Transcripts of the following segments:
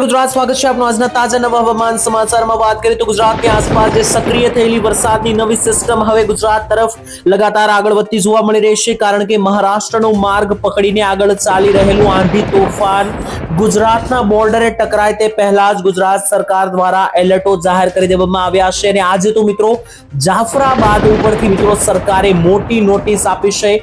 ગુજરાત, સ્વાગત છે આપનું આજના તાજા નવા હવામાન સમાચારમાં. વાત કરીએ તો ગુજરાતની આસપાસ જે સક્રિય થયેલી વરસાદની નવી સિસ્ટમ હવે ગુજરાત તરફ લગાતાર આગળ વધતી જોવા મળી રહી છે, કારણ કે મહારાષ્ટ્રનો માર્ગ પકડીને આગળ ચાલી રહેલું આંધી તોફાન ગુજરાતના બોર્ડરે ટકરાય તે પહેલા જ ગુજરાત સરકાર દ્વારા એલર્ટો જાહેર કરી દેવામાં આવ્યા છે. અને આજે તો મિત્રો જાફરાબાદ ઉપરથી મિત્રો સરકારે મોટી નોટિસ આપી છે.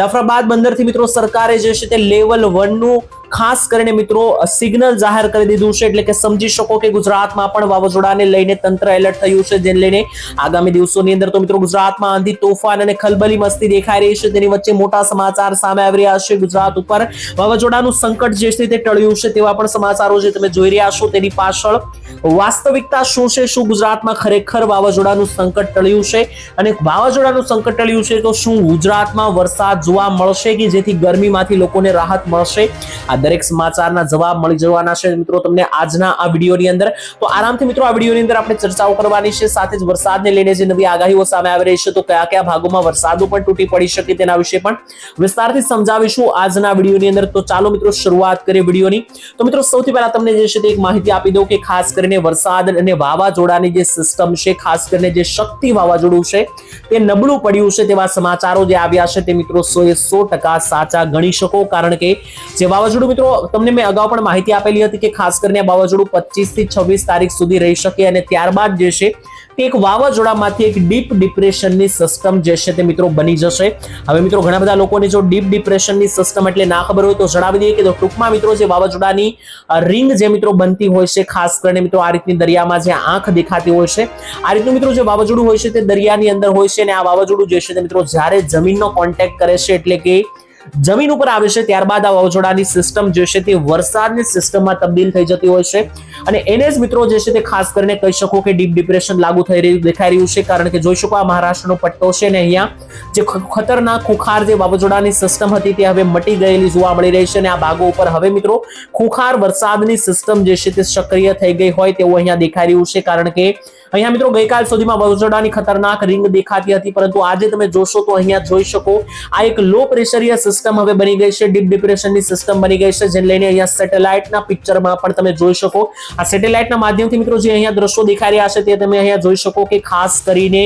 જાફરાબાદ બંદરથી મિત્રો સરકારે જે છે તે લેવલ વનનું ખાસ કરીને મિત્રો સિગ્નલ જાહેર કરી દીધું છે એટલે કે સમજી શકો કે ગુજરાતમાં પણ વાવાઝોડાને લઈને તંત્ર એલર્ટ થયું છે, જેને લઈને આગામી દિવસોની અંદર તો મિત્રો ગુજરાતમાં આંધી તોફાન અને ખલબલી મસ્તી દેખાઈ રહી છે. તેની વચ્ચે મોટા સમાચાર સામે આવી રહ્યા છે. ગુજરાત ઉપર વાવાઝોડાનું સંકટ જે છે તે ટળ્યું છે તેવા પણ સમાચારો જે તમે જોઈ રહ્યા છો. તેની પાછળ વાસ્તવિકતા શું છે? શું ગુજરાતમાં ખરેખર વાવાઝોડાનું સંકટ ટળ્યું છે? અને વાવાઝોડાનું સંકટ ટળ્યું છે તો શું ગુજરાતમાં વરસાદ જોવા મળશે કે જેથી ગરમીમાંથી લોકોને રાહત મળશે? આ દરેક સમાચારના જવાબ મળી જવાના છે મિત્રો તમને આજના આ વિડીયોની અંદર. તો આરામથી મિત્રો આ વિડીયોની અંદર આપણે ચર્ચાઓ કરવાની છે, સાથે જ વરસાદને લઈને જે નવી આગાહીઓ સામે આવી રહી છે તો કયા કયા ભાગોમાં વરસાદો પણ તૂટી પડી શકે તેના વિશે પણ વિસ્તારથી સમજાવીશું આજના વિડીયોની અંદર. તો ચાલો મિત્રો શરૂઆત કરીએ વિડીયોની. તો મિત્રો સૌથી પહેલા તમને જે છે તે એક માહિતી આપી દઉં કે ખાસ કરીને વરસાદ અને વાવાઝોડાની જે સિસ્ટમ છે, ખાસ કરીને જે શક્તિ વાવાઝોડું છે, તે નબળું પડ્યું છે તેવા સમાચારો જે આવ્યા છે તે મિત્રો સો એ સો ટકા સાચા ગણી શકો. કારણ કે જે વાવાઝોડું મિત્રો તમને મેં અગાઉ પણ માહિતી આપેલી હતી કે ખાસ કરીને વાવાઝોડું પચીસથી છવ્વીસ તારીખ સુધી રહી શકે અને ત્યારબાદ જે છે એક વાવાઝોડામાંથી એક ડીપ ડિપ્રેશનની સિસ્ટમ જે છે તે મિત્રો બની જશે. હવે મિત્રો ઘણા બધા લોકોને જો ડીપ ડિપ્રેશનની સિસ્ટમ એટલે ના ખબર હોય તો જણાવી દઈએ કે ટૂંકમાં મિત્રો જે વાવાઝોડાની રિંગ જે મિત્રો બનતી હોય છે, ખાસ કરીને મિત્રો આ રીતની દરિયામાં જે આંખ દેખાતી હોય છે, આ રીતનું મિત્રો જે વાવાઝોડું હોય છે તે દરિયાની અંદર હોય છે અને આ વાવાઝોડું જે છે તે મિત્રો જ્યારે જમીનનો કોન્ટેક્ટ કરે છે એટલે કે જમીન ઉપર આવે છે, ત્યારબાદ આ વાવાઝોડાની સિસ્ટમ જે છે તે વરસાદની સિસ્ટમમાં તબદીલ થઈ જતી હોય છે. અને એને જ મિત્રો જે છે તે ખાસ કરીને કહી શકો કે ડીપ ડિપ્રેશન લાગુ થઈ રહ્યું, દેખાઈ રહ્યું છે, કારણ કે જોઈ શકો આ મહારાષ્ટ્રનો પટ્ટો છે ને અહીંયા જે ખતરનાક ખુખાર જે વાવાઝોડાની સિસ્ટમ હતી તે હવે મટી ગયેલી જોવા મળી રહી છે અને આ ભાગો ઉપર હવે મિત્રો ખુખાર વરસાદની સિસ્ટમ જે છે તે સક્રિય થઈ ગઈ હોય તેવું અહીંયા દેખાઈ રહ્યું છે, કારણ કે અહીંયા મિત્રો ગઈકાલ સુધીમાં વાવાઝોડાની ખતરનાક રિંગ દેખાતી હતી, પરંતુ આજે તમે જોશો તો અહીંયા જોઈ શકો આ એક લો પ્રેશરીય હવે બની ગઈ છે. ડીપ ડિપ્રેશનની સિસ્ટમ બની ગઈ છે, જેને લઈને અહીંયા સેટેલાઇટના પિક્ચરમાં પણ તમે જોઈ શકો. આ સેટેલાઇટના માધ્યમથી મિત્રો જે અહીંયા દ્રશ્યો દેખાઈ રહ્યા છે તે તમે અહીંયા જોઈ શકો કે ખાસ કરીને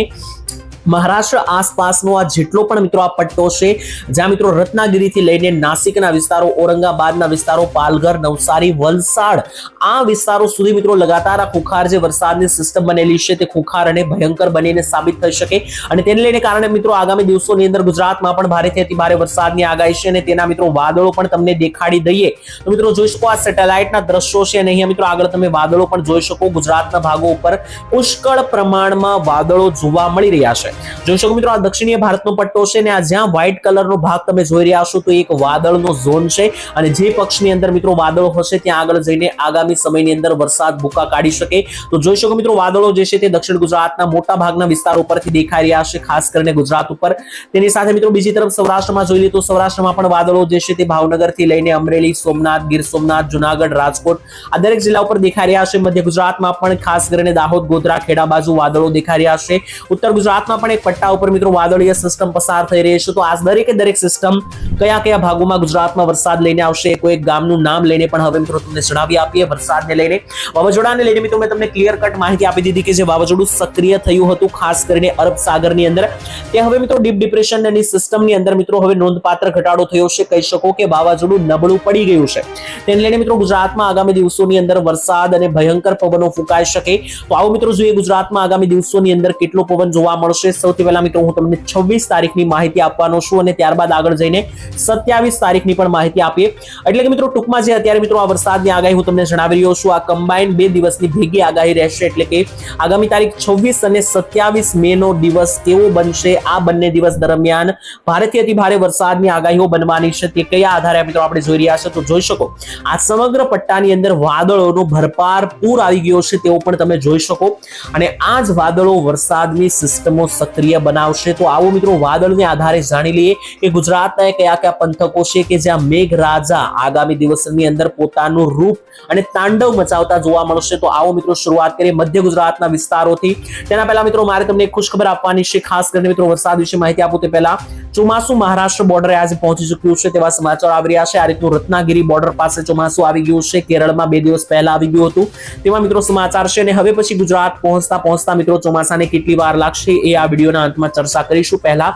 મહારાષ્ટ્ર આસપાસનો આ જેટલો પણ મિત્રો આ પટ્ટો છે, જ્યાં મિત્રો રત્નાગીરીથી લઈને નાસિકના વિસ્તારો, ઔરંગાબાદના વિસ્તારો, પાલઘર, નવસારી, વલસાડ, આ વિસ્તારો સુધી મિત્રો લગાતાર આ ખુખાર જે વરસાદની સિસ્ટમ બનેલી છે તે ખુખાર અને ભયંકર બનીને સાબિત થઈ શકે અને તેને લઈને કારણે મિત્રો આગામી દિવસોની અંદર ગુજરાતમાં પણ ભારેથી અતિ ભારે વરસાદની આગાહી છે અને તેના મિત્રો વાદળો પણ તમને દેખાડી દઈએ. તો મિત્રો જોઈ શકો આ સેટેલાઇટના દ્રશ્યો છે અને અહીંયા મિત્રો આગળ તમે વાદળો પણ જોઈ શકો. ગુજરાતના ભાગો ઉપર પુષ્કળ પ્રમાણમાં વાદળો જોવા મળી રહ્યા છે. જોઈ શકો મિત્રો, આ દક્ષિણીય ભારતનો પટ્ટો છે ને આ જ્યાં વ્હાઇટ કલરનો ભાગ તમે જોઈ રહ્યા છો, તો એક વાદળનો ઝોન છે. અને જે પક્ષની અંદર મિત્રો વાદળો હશે, ત્યાં આગળ જઈને આગામી સમયની અંદર વરસાદ ભૂકા કાઢી શકે. તો જોઈ શકો મિત્રો, વાદળો જે છે તે દક્ષિણ ગુજરાતના મોટા ભાગના વિસ્તારો પરથી દેખાઈ રહ્યા છે, ખાસ કરીને ગુજરાત ઉપર. તેની સાથે મિત્રો, બીજી તરફ સૌરાષ્ટ્રમાં જોઈ લઈએ તો સૌરાષ્ટ્રમાં પણ વાદળો જે છે તે ભાવનગરથી લઈને અમરેલી, સોમનાથ, ગીર સોમનાથ, જુનાગઢ, રાજકોટ આ દરેક જિલ્લા ઉપર દેખાઈ રહ્યા છે. મધ્ય ગુજરાતમાં પણ ખાસ કરીને દાહોદ, ગોધરા, ખેડા બાજુ વાદળો દેખાઈ રહ્યા છે. ઉત્તર ગુજરાતમાં પણ એક પટ્ટા ઉપર મિત્રો વાદળીય સિસ્ટમ પસાર થઈ રહી છે. તો આ દરેકે દરેક સિસ્ટમ કયા કયા ભાગોમાં ગુજરાતમાં વરસાદ લઈને આવશે, કોઈ એક ગામનું નામ લઈને પણ હવે મિત્રો તમને જણાવી આપીએ વરસાદને લઈને. વાવાઝોડાને લઈને મિત્રો મેં તમને ક્લિયર કટ માહિતી આપી દીધી કે જે વાવાઝોડું સક્રિય થયું હતું, ખાસ કરીને અરબ સાગરની અંદર. તે હવે મિત્રો ડીપ ડિપ્રેશન અને સિસ્ટમની અંદર મિત્રો હવે નોંધપાત્ર ઘટાડો થયો છે. કહી શકો કે વાવાઝોડું નબળું પડી ગયું છે. તેને લઈને મિત્રો ગુજરાતમાં આગામી દિવસોની અંદર વરસાદ અને ભયંકર પવનો ફૂંકાઈ શકે. તો આવો મિત્રો જોઈએ ગુજરાતમાં આગામી દિવસોની અંદર કેટલો પવન જોવા મળશે? સૌથી પહેલા મિત્રો હું તમને છવ્વીસ તારીખની માહિતી આપવાનો છું અને ત્યારબાદ આગળ જઈને સત્યાવીસ તારીખની પણ માહિતી આપીએ. એટલે કે મિત્રો ટૂંકમાં જે અત્યારે મિત્રો આ વરસાદની આગાહી હું તમને જણાવી રહ્યો છું, આ કમ્બાઈન બે દિવસની ભેગી આગાહી રહેશે એટલે કે આગામી તારીખ છવ્વીસ અને સત્યાવીસ મે નો દિવસ કેવો બનશે? આ બંને દિવસ દરમિયાન ભારેથી અતિ ભારે વરસાદની આગાહીઓ બનવાની છે. તે કયા આધારે મિત્રો આપણે જોઈ રહ્યા છે તો જોઈ શકો. આ સમગ્ર પટ્ટાની અંદર વાદળોનો ભરપાર પૂર આવી ગયો છે તેવો પણ તમે જોઈ શકો. અને આ જ વાદળો વરસાદની સિસ્ટમો સક્રિય બનાવશે. તો આવો મિત્રો વાદળને આધારે જાણી લઈએ કે ગુજરાતના કયા કયા પંથકો છે કે જ્યાં મેઘરાજા આગામી દિવસની અંદર પોતાનું રૂપ અને તાંડવ મચાવતા જોવા મળશે. તો આવો મિત્રો શરૂઆત કરીએ મધ્ય ગુજરાતના વિસ્તારોથી. તેના પહેલા મિત્રો મારે તમને એક ખુશખબર આપવાની છે. ખાસ કરીને મિત્રો વરસાદ વિશે માહિતી આપું તે પહેલા ચોમાસું મહારાષ્ટ્ર બોર્ડરે આજે પહોંચી ચૂક્યું છે તેવા સમાચાર આવી રહ્યા છે. આ રીતનું રત્નાગીરી બોર્ડર પાસે ચોમાસું આવી ગયું છે. કેરળમાં બે દિવસ પહેલા આવી ગયું હતું. તેવા મિત્રો સમાચાર છે અને હવે પછી ગુજરાત પહોંચતા પહોંચતા મિત્રો ચોમાસાને કેટલી વાર લાગશે એ આ વિડીયોના અંતમાં ચર્ચા કરીશું. પહેલા,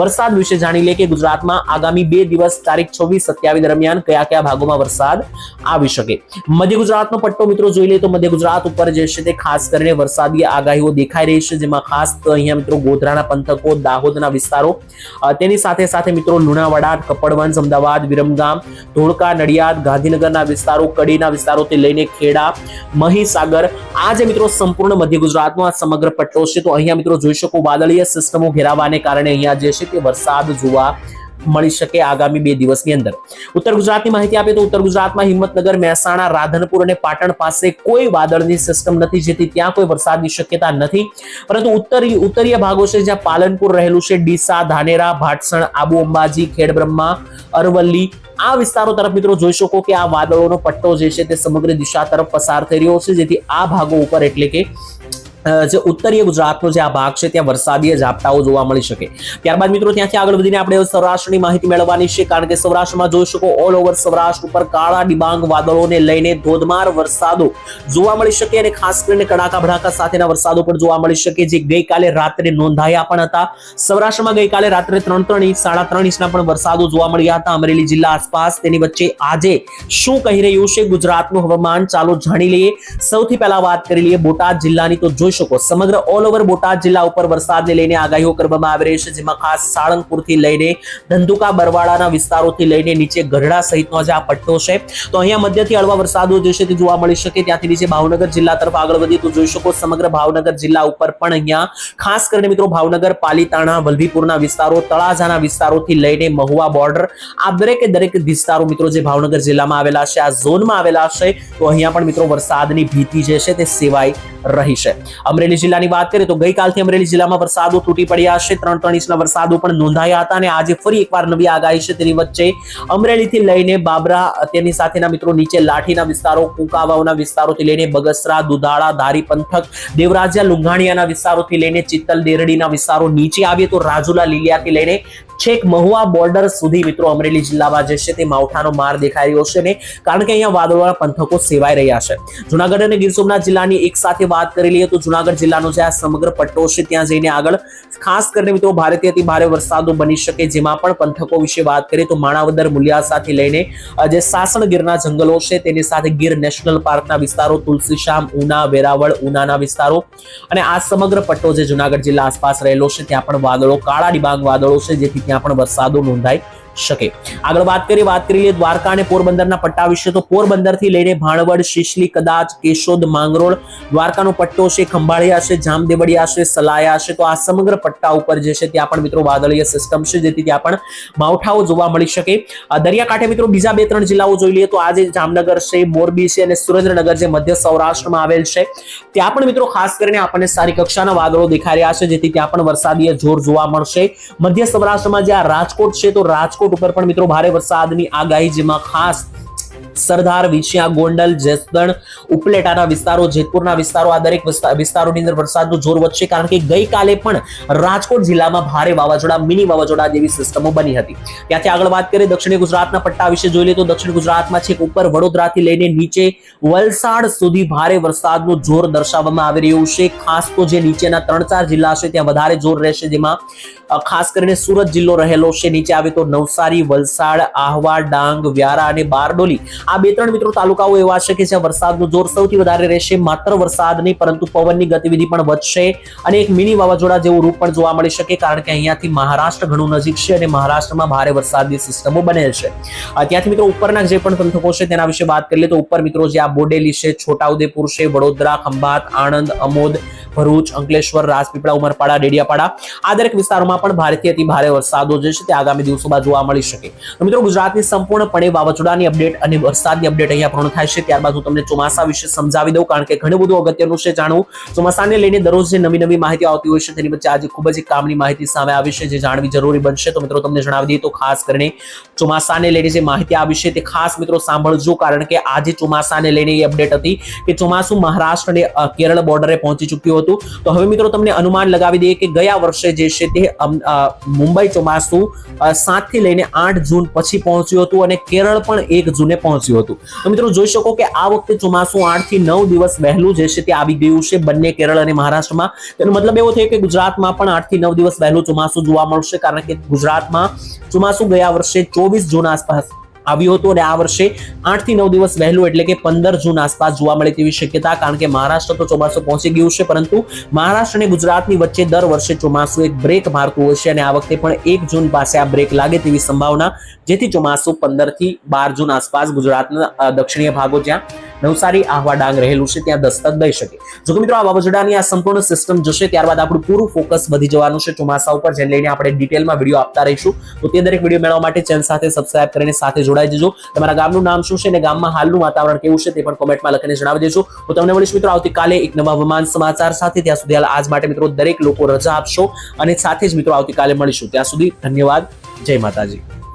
વરસાદ વિશે જાણી લે કે ગુજરાતમાં આગામી બે દિવસ, તારીખ છવ્વીસ સત્યાવીસ દરમિયાન કયા કયા ભાગોમાં વરસાદ આવી શકે. મધ્ય ગુજરાતનો પટ્ટો મિત્રો જોઈ લે તો મધ્ય ગુજરાત ઉપર જે છે તે ખાસ કરીને વરસાદી આગાહીઓ દેખાઈ રહી છે, જેમાં ખાસ અહીંયા મિત્રો ગોધરાના પંથકો, દાહોદના વિસ્તારો તેની સાથે સાથે મિત્રો લુણાવાડા, કપડવંજ, અમદાવાદ, વિરમગામ, ધોળકા, નડિયાદ, ગાંધીનગરના વિસ્તારો, કડીના વિસ્તારોથી લઈને ખેડા, મહીસાગર, આ જે મિત્રો સંપૂર્ણ મધ્ય ગુજરાતનો આ સમગ્ર પટ્ટો છે, તો અહીંયા મિત્રો જોઈ શકો વાદળીય સિસ્ટમો ઘેરાવાને કારણે અહીંયા જે છે તે વરસાદ જોવા મળી શકે આગામી બે દિવસની અંદર. ઉત્તર ગુજરાતની માહિતી આપીએ તો ઉત્તર ગુજરાતમાં હિંમતનગર, મહેસાણા, રાધનપુર અને પાટણ પાસે કોઈ વાદળની સિસ્ટમ નથી, જેથી ત્યાં કોઈ વરસાદની શક્યતા નથી. પરંતુ ઉત્તરી, ઉત્તરીય ભાગો છે જ્યાં પાલનપુર રહેલું છે, ડીસા, ધાનેરા, ભાટસણ, આબુ અંબાજી, ખેડબ્રહ્મા, અરવલ્લી. આ વિસ્તારો તરફ મિત્રો જોઈ શકો કે આ વાદળોનો પટ્ટો જે છે તે સમગ્ર દિશા તરફ પસાર થઈ રહ્યો છે, જેથી આ ભાગો ઉપર એટલે કે જે ઉત્તરીય ગુજરાતનો જે આ ભાગ છે, ત્યાં વરસાદીય ઝાપટાઓ જોવા મળી શકે. ત્યારબાદ મિત્રો, ત્યાંથી આગળ વધીને આપણે સૌરાષ્ટ્રની માહિતી મેળવવાની છે, કારણ કે સૌરાષ્ટ્રમાં જોઈ શકો ઓલ ઓવર સૌરાષ્ટ્ર ઉપર કાળા ડિબાંગ વાદળોને લઈને ધોધમાર વરસાદો જોવા મળી શકે અને ખાસ કરીને કડાકા ભડાકા સાથેના વરસાદો પણ જોવા મળી શકે, જે ગઈકાલે રાત્રે નોંધાયા પણ હતા. સૌરાષ્ટ્રમાં ગઈકાલે રાત્રે ત્રણ ત્રણ ઇંચ, સાડા ત્રણ ઇંચના પણ વરસાદો જોવા મળ્યા હતા. અમરેલી જિલ્લા આસપાસ તેની વચ્ચે આજે શું કહી રહ્યું છે, ગુજરાતનું હવામાન? ચાલો જાણી લઈએ. સૌથી પહેલા વાત કરી લઈએ બોટાદ જિલ્લાની, તો જોઈ શકો. સમગ્ર ઓલ ઓવર બોટાદ જિલ્લા ઉપર વરસાદને લઈને આગાહીઓ કરવામાં આવી રહી છે, જેમાં ખાસ સાળંગપુરથી લઈને ધંધુકા બરવાડાના વિસ્તારોથી લઈને નીચે ગઢડા સહિતનો જે આ પટ્ટો છે. તો અહીંયા મધ્યથી હળવા વરસાદો જે છે તે જોવા મળી શકે. ત્યાંથી નીચે ભાવનગર જિલ્લા તરફ આગળ વધીએ તો જોઈ શકો સમગ્ર ભાવનગર જિલ્લા ઉપર પણ અહીંયા ખાસ કરીને મિત્રો ભાવનગર, પાલીતાણા, વલભીપુરના વિસ્તારો, તળાજાના વિસ્તારોથી લઈને મહુવા બોર્ડર, આ દરેકે દરેક વિસ્તારો મિત્રો જે ભાવનગર જિલ્લામાં આવેલા છે, આ ઝોનમાં આવેલા છે, તો અહીંયા પણ મિત્રો વરસાદની ભીતિ જે છે તે સેવાઈ રહી છે. અમરેલી જિલ્લાની વાત કરીએ તો ગઈકાલથી અમરેલી જિલ્લામાં વરસાદો તૂટી પડ્યા છે. ત્રણ ત્રણ ઇંચના વરસાદો પણ નોંધાયા હતા અને આજે ફરી એકવાર નવી આગાહી છે તેની વચ્ચે અમરેલીથી લઈને બાબરા તેની સાથેના મિત્રો નીચે લાઠીના વિસ્તારો કુંકાવાઓના વિસ્તારોથી લઈને બગસરા, દુધાળા, ધારી પંથક, દેવરાજ્યા, લુંઘાણીયાના વિસ્તારોથી લઈને ચિત્તલ, દેરડીના વિસ્તારો નીચે આવીએ તો રાજુલા, લીલિયાથી લઈને છેક મહુવા બોર્ડર સુધી મિત્રો અમરેલી જિલ્લામાં જે છે તે માવઠાનો માર દેખાઈ રહ્યો છે ને કારણ કે અહીંયા વાદળવાળા પંથકો સેવાઈ રહ્યા છે. જુનાગઢ અને ગીર સોમનાથ જિલ્લાની એક સાથે વાત કરી લઈએ તો જુનાગઢ જિલ્લાનો જે આ સમગ્ર પટ્ટો છે ત્યાં જઈને આગળ ખાસ કરીને મિત્રો ભારેથી અતિ ભારે વરસાદો બની શકે જેમાં પણ પંથકો વિશે વાત કરીએ તો માણાવદર મુલિયાસાથી લઈને અ, જે સાસણ ગીરના જંગલો છે તેની સાથે ગીર નેશનલ પાર્કના વિસ્તારો તુલસીશ્યામ ઉના વેરાવળ ઉનાના વિસ્તારો અને આ સમગ્ર પટ્ટો જે જુનાગઢ જિલ્લા આસપાસ રહેલો છે ત્યાં પણ વાદળો કાળા ડિબાંગ વાદળો છે જેથી ત્યાં પણ વરસાદો નોંધાઈ શકે. આગળ વાત કરીએ, વાત કરી લઈએ દ્વારકા અને પોરબંદરના પટ્ટા વિશે. તો પોરબંદરથી લઈને ભાણવડ, શિશલી, કદાચ, કેશોદ, માંગરોળ દ્વારકાનો પટ્ટો છે, ખંભાળિયા છે, જામદેવડિયા છે, સલાયા છે. તો આ સમગ્ર પટ્ટા ઉપર જે છે, ત્યાં પણ મિત્રો વાદળીય સિસ્ટમ છે, જેથી ત્યાં પણ માવઠાઓ જોવા મળી શકે. દરિયાકાંઠે મિત્રો બીજા બે, ત્રણ જિલ્લાઓ જોઈ લઈએ તો આજે જામનગર છે, મોરબી છે અને સુરેન્દ્રનગર જે મધ્ય સૌરાષ્ટ્રમાં આવેલ છે. ત્યાં પણ મિત્રો ખાસ કરીને આપણને સારી કક્ષાના વાદળો દેખાઈ રહ્યા છે, જેથી ત્યાં પણ વરસાદીય જોર જોવા મળશે. મધ્ય સૌરાષ્ટ્રમાં જે આ રાજકોટ છે, તો રાજકોટ ઉપર પણ મિત્રો ભારે વરસાદની આગાહી, જેમાં ખાસ સરદાર વિછિયા ગોંડલ, જેસદણ, ઉપલેટાના વિસ્તારો, જેતપુરના વિસ્તારો આ દરેક વિસ્તારોની અંદર વરસાદનું જોર વધશે કારણ કે ગઈકાલે પણ રાજકોટ જિલ્લામાં ભારે વાવાઝોડા, મિની વાવાઝોડા જેવી સિસ્ટમો બની હતી. ત્યાંથી આગળ વાત કરીએ દક્ષિણ ગુજરાતના પટ્ટા વિશે જોઈ લઈએ તો દક્ષિણ ગુજરાતમાં છેક ઉપર વડોદરાથી લઈને નીચે વલસાડ સુધી ભારે વરસાદનું જોર દર્શાવવામાં આવી રહ્યું છે. ખાસ તો જે નીચેના ત્રણ ચાર જિલ્લા છે, ત્યાં વધારે જોર રહેશે, જેમાં ખાસ કરીને સુરત જિલ્લો રહેલો છે. નીચે આવે તો નવસારી, વલસાડ આહવા ડાંગ, વ્યારા અને બારડોલી. આ બે ત્રણ મિત્રો તાલુકાઓ એવા છે કે જ્યાં વરસાદનું જોર સૌથી વધારે રહેશે. માત્ર વરસાદ નહીં, પરંતુ પવનની ગતિવિધિ પણ વધશે અને એક મિની વાવાઝોડા જેવું રૂપ પણ જોવા મળી શકે, કારણ કે અહીંયાથી મહારાષ્ટ્ર ઘણું નજીક છે અને મહારાષ્ટ્રમાં ભારે વરસાદની સિસ્ટમો બનેલ છે. ત્યાંથી મિત્રો ઉપરના જે પણ પંથકો છે તેના વિશે વાત કરીએ તો ઉપર મિત્રો જે આ બોડેલી છે, છોટાઉદેપુર છે, વડોદરા, ખંભાત, આણંદ, અમોદ ભરૂચ, અંકલેશ્વર, રાજપીપળા, ઉમરપાડા, ડેડિયાપાડા આ દરેક વિસ્તારોમાં પણ ભારેથી અતિ ભારે વરસાદો જે છે તે આગામી દિવસોમાં જોવા મળી શકે. મિત્રો ગુજરાતની સંપૂર્ણપણે વાવાઝોડાની અપડેટ અને વરસાદની અપડેટ અહીંયા પૂર્ણ થાય છે. ત્યારબાદ હું તમને ચોમાસા વિશે સમજાવી દઉં, કારણ કે ઘણું બધું અગત્યનું છે જાણવું. ચોમાસાને લઈને દરરોજ જે નવી નવી માહિતી આવતી હોય છે તેની વચ્ચે આજે ખૂબ જ કામની માહિતી સામે આવી છે જે જાણવી જરૂરી બનશે. તો મિત્રો તમને જણાવી દઈએ તો ખાસ કરીને ચોમાસાને લઈને જે માહિતી આવી છે તે ખાસ મિત્રો સાંભળજો, કારણ કે આજે ચોમાસાને લઈને એ અપડેટ હતી કે ચોમાસું મહારાષ્ટ્ર અને કેરળ બોર્ડરે પહોંચી ચૂક્યું હતું. તો હવે મિત્રો તમને અનુમાન લગાવી દઈએ કે ગયા વર્ષે જે છે તે મુંબઈ ચોમાસું સાતથી લઈને આઠ જૂન પછી પહોંચ્યું હતું અને કેરળ પણ એક જૂને પહોંચ્યું હતું. તો મિત્રો જોઈ શકો કે આ વખતે ચોમાસું આઠથી નવ દિવસ વહેલું જે છે તે આવી ગયું છે બંને કેરળ અને મહારાષ્ટ્રમાં. તેનો મતલબ એવો થયો કે ગુજરાતમાં પણ આઠથી નવ દિવસ વહેલું ચોમાસું જોવા મળશે, કારણ કે ગુજરાતમાં ચોમાસું ગયા વર્ષે ચોવીસ જૂન આસપાસ આવ્યું હતું અને આ વર્ષે આઠથી નવ દિવસ વહેલું એટલે કે પંદર જૂન આસપાસ જોવા મળે તેવી શક્યતા, કારણ કે મહારાષ્ટ્ર તો ચોમાસું પહોંચી ગયું છે, પરંતુ મહારાષ્ટ્ર અને ગુજરાતની વચ્ચે દર વર્ષે ચોમાસું એક બ્રેક મારતું હોય છે અને આ વખતે પણ એક જૂન પાસે આ બ્રેક લાગે તેવી સંભાવના, જેથી ચોમાસું પંદરથી બાર જૂન આસપાસ ગુજરાતના દક્ષિણીય ભાગો જ્યાં નવસારી, આહવા ડાંગ રહેલું છે, ત્યાં દસ્તક દઈ શકે. જો કે મિત્રો, આ વાવાઝોડાની આ સંપૂર્ણ સિસ્ટમ જશે, ત્યારબાદ આપણું પૂરું ફોકસ વધી જવાનું છે ચોમાસા ઉપર, જેને લઈને આપણે ડિટેલમાં વીડિયો આપતા રહીશું. તો તે દરેક વીડિયો મેળવવા માટે ચેનલ સાથે સબસ્ક્રાઇબ કરીને સાથે જોડાઈ જજો. તમારા ગામનું નામ શું છે અને ગામમાં હાલનું વાતાવરણ કેવું છે તે પણ કોમેન્ટમાં લખીને જણાવી દેજો. હું તમને મળીશ મિત્રો, આવતીકાલે એક નવા હવામાન સમાચાર સાથે. ત્યાં સુધી આજ માટે મિત્રો, દરેક લોકો રજા આપશો અને સાથે જ મિત્રો, આવતીકાલે મળીશું. ત્યાં સુધી ધન્યવાદ. જય માતાજી.